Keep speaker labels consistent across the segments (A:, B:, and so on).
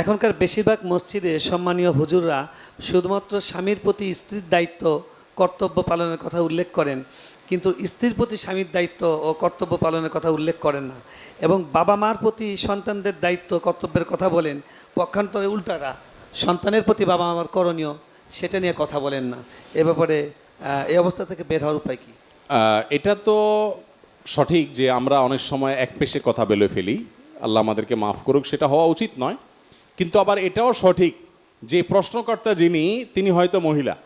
A: এখনকার বেশিরভাগ মসজিদে সম্মানীয় হুজুররা শুধুমাত্র স্বামীর প্রতি স্ত্রীর দায়িত্ব, কর্তব্য পালনের কথা উল্লেখ করেন। কিন্তু স্ত্রীর প্রতি স্বামীর দায়িত্ব ও কর্তব্য পালনের কথা উল্লেখ করেন না। এবং বাবা মার প্রতি সন্তানদের দায়িত্ব, কর্তব্যের কথা বলেন, পক্ষান্তরে উল্টারা সন্তানের প্রতি বাবা মার করণীয়, সেটা নিয়ে কথা বলেন না। এ ব্যাপারে এই অবস্থা থেকে বের হওয়ার উপায় কী?
B: এটা তো সঠিক যে আমরা অনেক সময় এক পেশে কথা বলে ফেলি। আল্লাহ আমাদেরকে মাফ করুক, সেটা হওয়া উচিত নয়। কিন্তু আবার এটাও সঠিক যে প্রশ্নকর্তা যিনি, তিনি হয়তো মহিলা।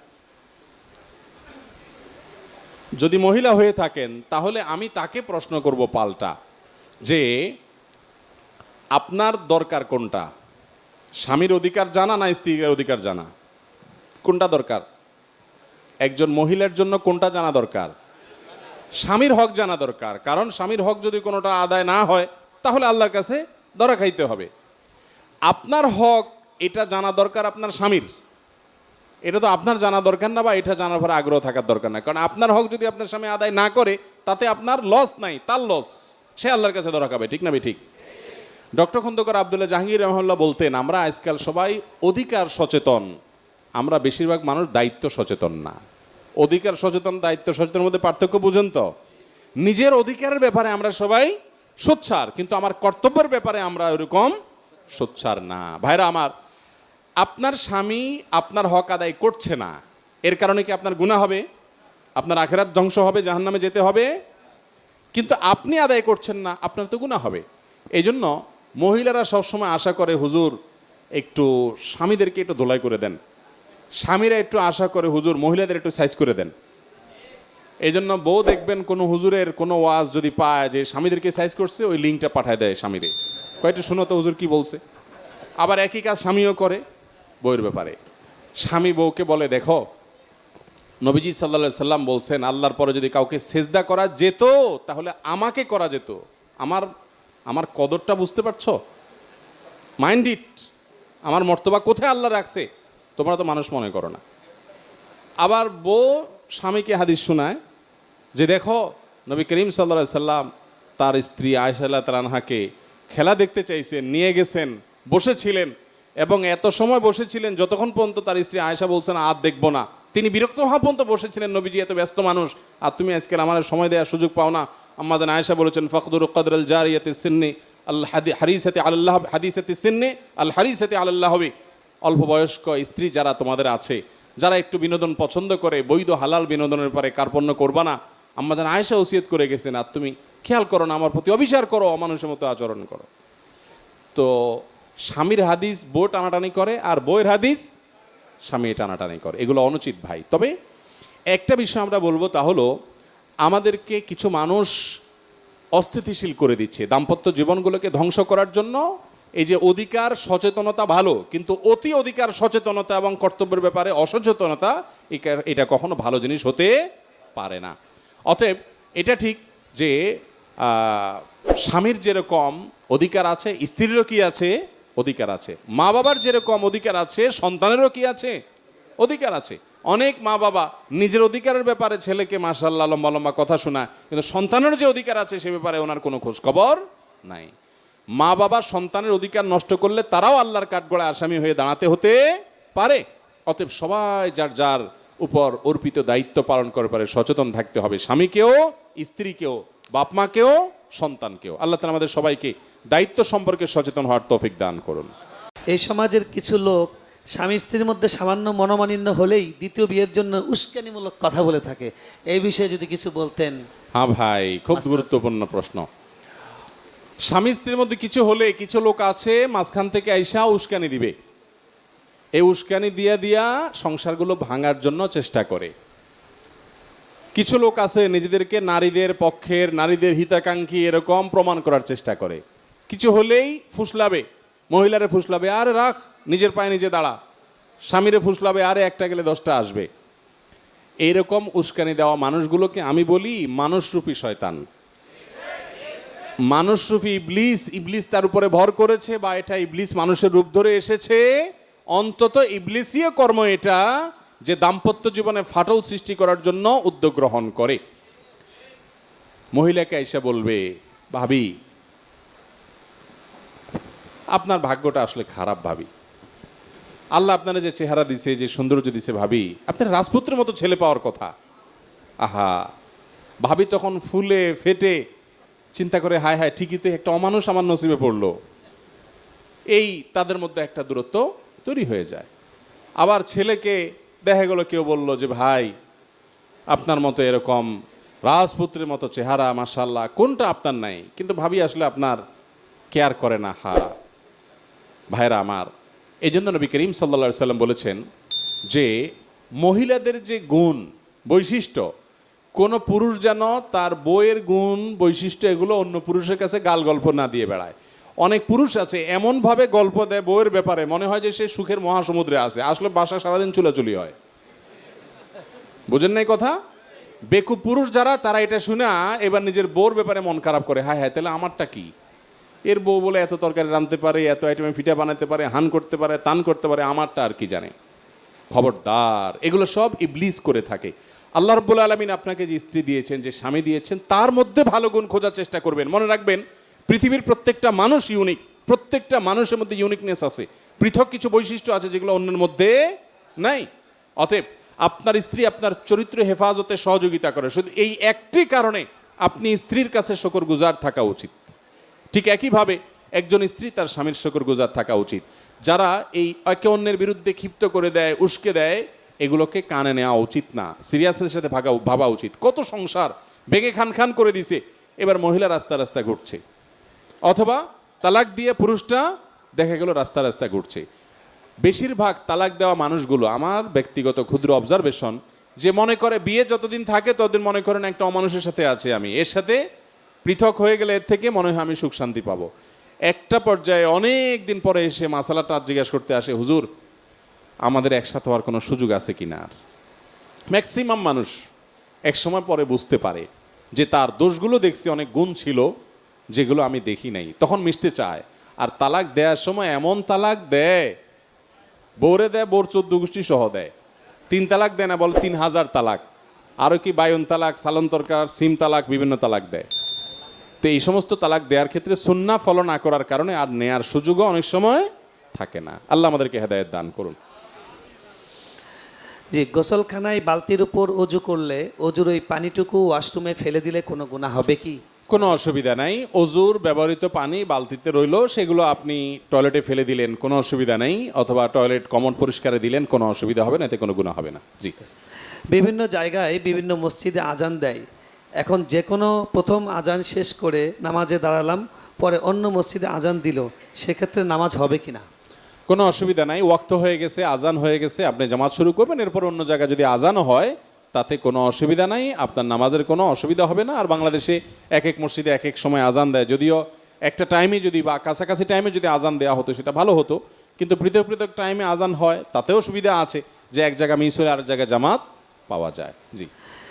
B: যদি মহিলা হয়ে থাকেন, তাহলে আমি তাকে প্রশ্ন করব পাল্টা যে, আপনার দরকার কোনটা? স্বামীর অধিকার জানা না স্ত্রীর অধিকার জানা? কোনটা দরকার? একজন মহিলার জন্য কোনটা জানা দরকার? স্বামীর হক জানা দরকার। কারণ স্বামীর হক যদি কোনোটা আদায় না হয়, তাহলে আল্লাহর কাছে দরা খাইতে হবে। আপনার হক, এটা জানা দরকার আপনার স্বামীর। এটা তো আপনার জানা দরকার না বা এটা জানার পরে আগ্রহ থাকার দরকার না। কারণ আপনার হক যদি আপনার স্বামী আদায় না করে, তাতে আপনার লস নাই, তার লস সে আল্লাহর কাছে ধরা খাবে, ঠিক না ঠিক? ডক্টর খন্দকার আবদুল্লাহ জাহাঙ্গীর রহমাল্লাহ বলতেন, আমরা আজকাল সবাই অধিকার সচেতন। আমরা বেশিরভাগ মানুষ দায়িত্ব সচেতন না। অধিকার সচেতন, দায়িত্ব সচেতনের মধ্যে পার্থক্য বুঝেন তো? নিজের অধিকারের ব্যাপারে আমরা সবাই সোচ্ছার কিন্তু আমার কর্তব্যের ব্যাপারে আমরা ওরকম সোচ্চার না। ভাইরা আমার, আপনার স্বামী আপনার হক আদায় করছে না, এর কারণে কি আপনার গুণা হবে? আপনার আখেরাত ধ্বংস হবে, জাহান্নামে যেতে হবে? কিন্তু আপনি আদায় করছেন না, আপনার তো গুণা হবে। এই জন্য মহিলারা সবসময় আশা করে, হুজুর, একটু স্বামীদেরকে একটু ধোলাই করে দেন। স্বামীরা একটু আশা করে, হুজুর, মহিলাদের একটু সাইজ করে দেন। এই জন্য বউ দেখবেন কোনো হুজুরের কোনো ওয়াজ যদি পায় যে স্বামীদেরকে সাইজ করছে, ওই লিঙ্কটা পাঠায় দেয় স্বামীরে কয়েকটা শুনো তো, হুজুর কি বলছে? আবার একই কাজ স্বামীও করে বউয়ের ব্যাপারে। স্বামী বউকে বলে, দেখো, নবীজি সাল্লা সাল্লাম বলছেন, আল্লাহর পরে যদি কাউকে সেজদা করা যেত, তাহলে আমাকে করা যেত। আমার আমার কদরটা বুঝতে পারছ? Mind it. আমার মর্তবা কোথায় আল্লাহ রাখছে? তোমরা তো মানুষ মনে করো না। আবার বউ স্বামীকে হাদিস শোনায় যে, দেখো, নবী করিম সাল্লা সাল্লাম তার স্ত্রী আয়সাল্লাহ তালানহাকে খেলা দেখতে চাইছেন, নিয়ে গেছেন, বসেছিলেন এবং এত সময় বসেছিলেন যতক্ষণ পর্যন্ত তার স্ত্রী আয়সা বলছেন আর দেখব না। তিনি বিরক্ত হওয়া পর্যন্ত বসেছিলেন, নবীজি এত ব্যস্ত মানুষ, আর তুমি আজকে আমার সময় দেওয়ার সুযোগ পাও না। আমাদের আয়সা বলেছেন ফখদুর কদর আল জারিয়াতে সিন্নি আল হাদি, হারিসাতে আল্লাহ হাদিসাতে সিন্নি আল হারিসাতে আল্লাহ হবে অল্প বয়স্ক স্ত্রী যারা তোমাদের আছে, যারা একটু বিনোদন পছন্দ করে, বৈধ হালাল বিনোদনের পরে কার্পণ্য করবা না আমাদের আয়সা ওসিয়ত করে গেছেন, আর তুমি খেয়াল করো না, আমার প্রতি অবিচার করো, অমানুষের মতো আচরণ করো। তো স্বামীর হাদিস, বউ টানাটানি করে, আর বইয়ের হাদিস, স্বামী টানাটানি করে। এগুলো অনুচিত ভাই। তবে একটা বিষয় আমরা বলব তা হলো, আমাদেরকে কিছু মানুষ অস্থিতিশীল করে দিচ্ছে দাম্পত্য জীবনগুলোকে ধ্বংস করার জন্য। এই যে অধিকার, সচেতনতা ভালো, কিন্তু অতি অধিকার, সচেতনতা এবং কর্তব্যের ব্যাপারে অসচেতনতা, এটা কখনো ভালো জিনিস হতে পারে না। অতএব এটা ঠিক যে স্বামীর যেরকম অধিকার আছে, স্ত্রীরও কি আছে? অধিকার আছে। মা বাবার যেরকম অধিকার আছে, সন্তানেরও কি আছে? অধিকার আছে। অনেক মা বাবা নিজের অধিকারের ব্যাপারে ছেলেকে মাসাল্লাহ লম্বা লম্বা কথা শোনায়, কিন্তু সন্তানের যে অধিকার আছে সে ব্যাপারে ওনার কোনো খোঁজ খবর নাই। মা বাবা সন্তানের অধিকার নষ্ট করলে তারাও আল্লাহর কাঠগড়ায় আসামি হয়ে দাঁড়াতে হতে পারে। অতএব সবাই যার যার উপর অর্পিত দায়িত্ব পালন করে পারে, সচেতন থাকতে হবে। স্বামীকেও, স্ত্রীকেও বাপ মাকেও সন্তানকেও। আল্লাহ তালা আমাদের সবাইকে দায়িত্ব সম্পর্কে সচেতন হওয়ার তৌফিক দান করুন।
A: এই সমাজের কিছু লোক স্বামী স্ত্রীর মধ্যে সামান্য মনোমালিন্য হলেই দ্বিতীয় বিয়ের জন্য উস্কানিমূলক কথা বলে থাকে। এই বিষয়ে যদি কিছু বলতেন।
B: হ্যাঁ ভাই খুব গুরুত্বপূর্ণ প্রশ্ন। স্বামী স্ত্রীর মধ্যে কিছু হলে কিছু লোক আছে মাঝখান থেকে আইসা উস্কানি দিবে। এই উস্কানি দিয়া দিয়া সংসারগুলো ভাঙার জন্য চেষ্টা করে। কিছু লোক আছে নিজেদেরকে নারীদের পক্ষের, নারীদের হিতাকাঙ্ক্ষী এরকম প্রমাণ করার চেষ্টা করে। কিছু হলেই ফুসলাবে, মহিলারে ফুসলাবে, আরে রাখ, নিজের পায়ে নিজে দাঁড়া। স্বামীরে ফুসলাবে, আরে একটা গেলে দশটা আসবে। এইরকম উস্কানি দেওয়া মানুষগুলোকে আমি বলি মানুষরূপী শয়তান। মানুষরূপী ইবলিস ইবলিস তার উপরে ভর করেছে বা এটা ইবলিস মানুষের রূপ ধরে এসেছে। অন্তত ইবলিসীয় কর্ম এটা যে দাম্পত্য জীবনে ফাটল সৃষ্টি করার জন্য উদ্যোগ গ্রহণ করে। মহিলাকে এসে বলবে, ভাবি, আপনার ভাগ্যটা আসলে খারাপ ভাবি। আল্লাহ আপনারা যে চেহারা দিছে, যে সৌন্দর্য দিছে, ভাবি, আপনার রাজপুত্রের মতো ছেলে পাওয়ার কথা। আহা, ভাবি তখন ফুলে ফেটে চিন্তা করে, হায় হায়, ঠিকই তো একটা অমানুষ আমার নসিবে পড়ল। এই তাদের মধ্যে একটা দূরত্ব তৈরি হয়ে যায়। আবার ছেলেকে দেখা গেল কেউ বলল যে, ভাই, আপনার মতো এরকম রাজপুত্রের মতো চেহারা মাসাল্লাহ কোনটা আপনার নাই? কিন্তু ভাবি আসলে আপনার কেয়ার করে না, হা। ভাইরা আমার এই জন্য নবী করিম সাল্লা সাল্লাম বলেছেন যে, মহিলাদের যে গুণ, বৈশিষ্ট্য, কোনো পুরুষ যেন তার বইয়ের গুণ, বৈশিষ্ট্য এগুলো অন্য পুরুষের কাছে গাল গল্প না দিয়ে বেড়ায়। অনেক পুরুষ আছে, এমনভাবে গল্প দেয় বইয়ের ব্যাপারে, মনে হয় যে সে সুখের মহাসমুদ্রে আছে। আসলে বাসা সারাদিন চুলাচুলি হয়। বুঝেন নাই কথা? বেকু পুরুষ যারা, তারা এটা শুনে এবার নিজের বউর ব্যাপারে মন খারাপ করে। হায় হায়, তাহলে আমারটা কি? এর বউ বলে এত তরকারি রাঁধতে পারে, এত আইটেমে ফিটা বানাতে পারে, হান করতে পারে, তান করতে পারে, আমারটা আর কি জানে? খবরদার, এগুলো সব ইবলিস করে থাকে। আল্লাহ রব্বুল আলমিন আপনাকে যে স্ত্রী দিয়েছেন, যে স্বামী দিয়েছেন, তার মধ্যে ভালো গুণ খোঁজার চেষ্টা করবেন। মনে রাখবেন পৃথিবীর প্রত্যেকটা মানুষ ইউনিক প্রত্যেকটা মানুষের মধ্যে ইউনিকনেস আছে। পৃথক কিছু বৈশিষ্ট্য আছে যেগুলো অন্যের মধ্যে নাই। অতএব আপনার স্ত্রী আপনার চরিত্র হেফাজতে সহযোগিতা করে। শুধু এই একটি কারণে আপনি স্ত্রীর কাছে শকর গুজার থাকা উচিত। ঠিক একইভাবে একজন স্ত্রী তার স্বামীর শকর গুজার থাকা উচিত। যারা এই একে অন্যের বিরুদ্ধে ক্ষিপ্ত করে দেয়, উস্কে দেয়, এগুলোকে কানে নেওয়া উচিত না। সিরিয়াসের সাথে ভাগা ভাবা উচিত। কত সংসার ভেঙে খান খান করে দিছে। এবার মহিলা রাস্তা রাস্তা ঘুরছে। অথবা তালাক দিয়ে পুরুষটা দেখা গেল রাস্তা রাস্তা ঘুরছে। বেশিরভাগ তালাক দেওয়া মানুষগুলো আমার ব্যক্তিগত ক্ষুদ্র অবজারভেশন যে মনে করে বিয়ে যতদিন থাকে ততদিন মনে করেন একটা অমানুষের সাথে আছে আমি। এর সাথে পৃথক হয়ে গেলে এর থেকে মনে হয় আমি সুখ শান্তি পাবো। একটা পর্যায়ে অনেক দিন পরে এসে মাসালাটা জিজ্ঞাসা করতে আসে, হুজুর, আমাদের একসাথে হওয়ার কোনো সুযোগ আছে কিনা আর ম্যাক্সিমাম মানুষ এক সময় পরে বুঝতে পারে যে তার দোষগুলো দেখছি অনেক গুণ ছিল যেগুলো আমি দেখি নাই। তখন মিশতে চায়, আর তালাক দেওয়ার সময় এমন তালাক দেয় বৌরে দেয় বোর চোদ্দ গোষ্ঠী সহ দেয় তিন তালাক দেয় না বল তিন হাজার তালাক। আরও কি বায়ন তালাক, সালন তরকার, সিম তালাক, বিভিন্ন তালাক দেয় তো এই সমস্ত তালাক দেওয়ার ক্ষেত্রে সুন্না ফলো না করার কারণে আর নেয়ার সুযোগও অনেক সময় থাকে না। আল্লাহ আমাদেরকে হেদায়ত দান করুন।
A: যে গোসলখানায় বালতির উপর অজু করলে অজুর ওই পানিটুকু ওয়াশরুমে ফেলে দিলে কোনো গুণা হবে কি?
B: কোনো অসুবিধা নাই। অজুর ব্যবহৃত পানি বালতিতে রইল সেগুলো আপনি টয়লেটে ফেলে দিলেন কোনো অসুবিধা নেই অথবা টয়লেট কমন পরিষ্কারে দিলেন কোনো অসুবিধা হবে না এতে কোনো গুণা হবে না। জি।
A: বিভিন্ন জায়গায় বিভিন্ন মসজিদে আজান দেয়। এখন যে কোনো প্রথম আজান শেষ করে নামাজে দাঁড়ালাম পরে অন্য মসজিদে আজান দিল সেক্ষেত্রে নামাজ হবে কি না
B: কোনো অসুবিধা নাই ওয়াক্ত হয়ে গেছে আজান হয়ে গেছে আপনি জামাত শুরু করবেন এরপর অন্য জায়গায় যদি আজানও হয় তাতে কোনো অসুবিধা নাই, আপনার নামাজের কোনো অসুবিধা হবে না। আর বাংলাদেশে এক এক মসজিদে এক এক সময় আজান দেয়। যদিও একটা টাইমে যদি বা কাছাকাছি টাইমে যদি আজান দেওয়া হতো, সেটা ভালো হতো। কিন্তু পৃথক পৃথক টাইমে আজান হয়, তাতেও সুবিধা আছে যে এক জায়গা মিস হলে আরেক জায়গায় জামাত পাওয়া যায়। জি।